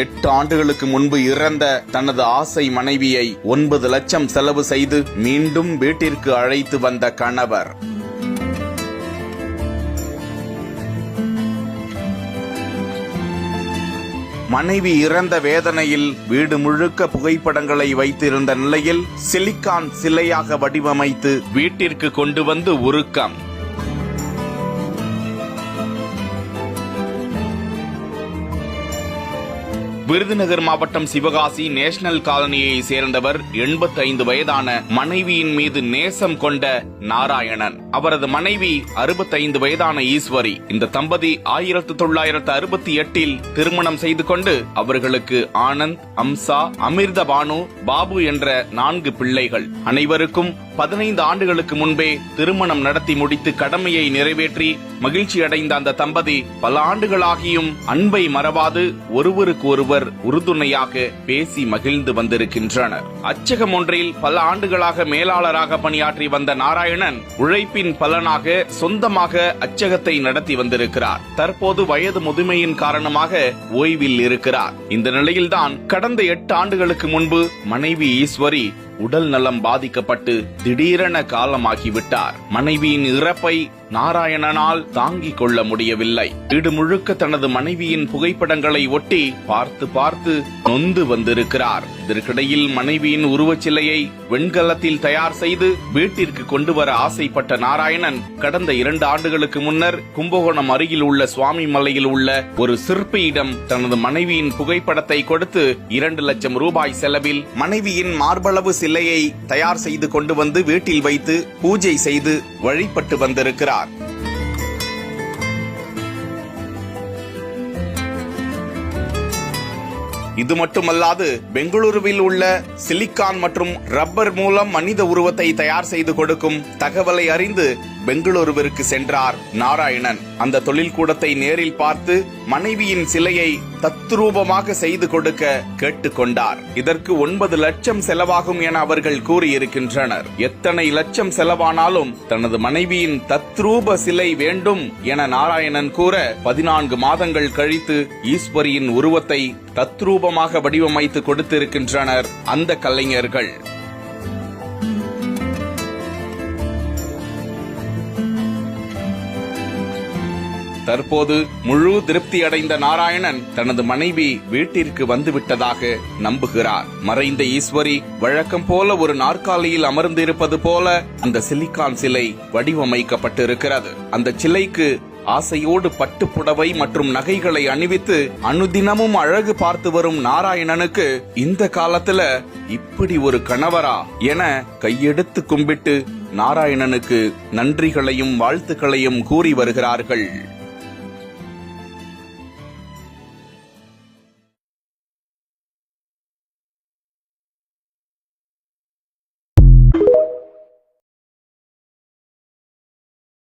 எட்டு ஆண்டுகளுக்கு முன்பு இறந்த தனது ஆசை மனைவியை ஒன்பது லட்சம் செலவு செய்து மீண்டும் வீட்டிற்கு அழைத்து வந்த கணவர். மனைவி இறந்த வேதனையில் வீடு முழுக்க புகைப்படங்களை வைத்திருந்த நிலையில் சிலிக்கான் சிலையாக வடிவமைத்து வீட்டிற்கு கொண்டு வந்து உருக்கம். விருதுநகர் மாவட்டம் சிவகாசி நேஷனல் காலனியை சேர்ந்தவர் 85 வயதான மனைவியின் மீது நேசம் கொண்ட நாராயணன். அவரது மனைவி 65 வயதான ஈஸ்வரி. இந்த தம்பதி ஆயிரத்து தொள்ளாயிரத்து அறுபத்தி எட்டில் திருமணம் செய்து கொண்டு அவர்களுக்கு ஆனந்த் அம்சா அமிர்த பானு பாபு என்ற நான்கு பிள்ளைகள். அனைவருக்கும் பதினைந்து ஆண்டுகளுக்கு முன்பே திருமணம் நடத்தி முடித்து கடமையை நிறைவேற்றி மகிழ்ச்சி அடைந்த அந்த தம்பதி பல ஆண்டுகளாகியும் அன்பை மறவாது ஒருவருக்கு ஒருவர் உறுதுணையாக பேசி மகிழ்ந்து வந்திருக்கின்றனர். அச்சகம் ஒன்றில் பல ஆண்டுகளாக மேலாளராக பணியாற்றி வந்த நாராயணன் உழைப்பின் பலனாக சொந்தமாக அச்சகத்தை நடத்தி வந்திருக்கிறார். தற்போது வயது முதுமையின் காரணமாக ஓய்வில் இருக்கிறார். இந்த நிலையில்தான் கடந்த எட்டு ஆண்டுகளுக்கு முன்பு மனைவி ஈஸ்வரி உடல் நலம் பாதிக்கப்பட்டு திடீரென காலமாகிவிட்டார். மனைவியின் இறப்பை நாராயணனால் தாங்கிக் கொள்ள முடியவில்லை. வீடு முழுக்க தனது மனைவியின் புகைப்படங்களை ஒட்டி பார்த்து பார்த்து நொந்து வந்திருக்கிறார். இதற்கிடையில் மனைவியின் உருவச்சிலையை வெண்கலத்தில் தயார் செய்து வீட்டிற்கு கொண்டு வர ஆசைப்பட்ட நாராயணன் கடந்த இரண்டு ஆண்டுகளுக்கு முன்னர் கும்பகோணம் அருகில் உள்ள சுவாமி மலையில் உள்ள ஒரு சிற்பியிடம் தனது மனைவியின் புகைப்படத்தை கொடுத்து இரண்டு லட்சம் ரூபாய் செலவில் மனைவியின் மார்பளவு சிலையை தயார் செய்து கொண்டு வந்து வீட்டில் வைத்து பூஜை செய்து வழிபட்டு வந்திருக்கிறார். இது மட்டுமல்லாது பெங்களூருவில் உள்ள சிலிக்கான் மற்றும் ரப்பர் மூலம் மனித உருவத்தை தயார் செய்து கொடுக்கும் தகவலை அறிந்து பெங்களூருவிற்கு சென்றார் நாராயணன். அந்த தொழில் கூடத்தை நேரில் பார்த்து மனைவியின் சிலையை தத்ரூபமாக செய்து கொடுக்க கேட்டுக்கொண்டார் இதற்கு ஒன்பது லட்சம் செலவாகும் என அவர்கள் கூறியிருக்கின்றனர். எத்தனை லட்சம் செலவானாலும் தனது மனைவியின் தத்ரூப சிலை வேண்டும் என நாராயணன் கூற பதினான்கு மாதங்கள் கழித்து ஈஸ்வரியின் உருவத்தை தத்ரூபமாக வடிவமைத்து கொடுத்திருக்கின்றனர் அந்த கலைஞர்கள். தற்போது முழு திருப்தி அடைந்த நாராயணன் தனது மனைவி வீட்டிற்கு வந்துவிட்டதாக நம்புகிறார். மறைந்த ஈஸ்வரி வழக்கம் போல ஒரு நாற்காலியில் அமர்ந்திருப்பது போல அந்த சிலிக்கான் சிலை வடிவமைக்கப்பட்டிருக்கிறது. அந்த சிலைக்கு ஆசையோடு பட்டுப்புடவை மற்றும் நகைகளை அணிவித்து அனுதினமும் அழகு பார்த்து வரும் நாராயணனுக்கு இந்த காலத்துல இப்படி ஒரு கணவரா என கையெடுத்து கும்பிட்டு நாராயணனுக்கு நன்றிகளையும் வாழ்த்துக்களையும் கூறி வருகிறார்கள்.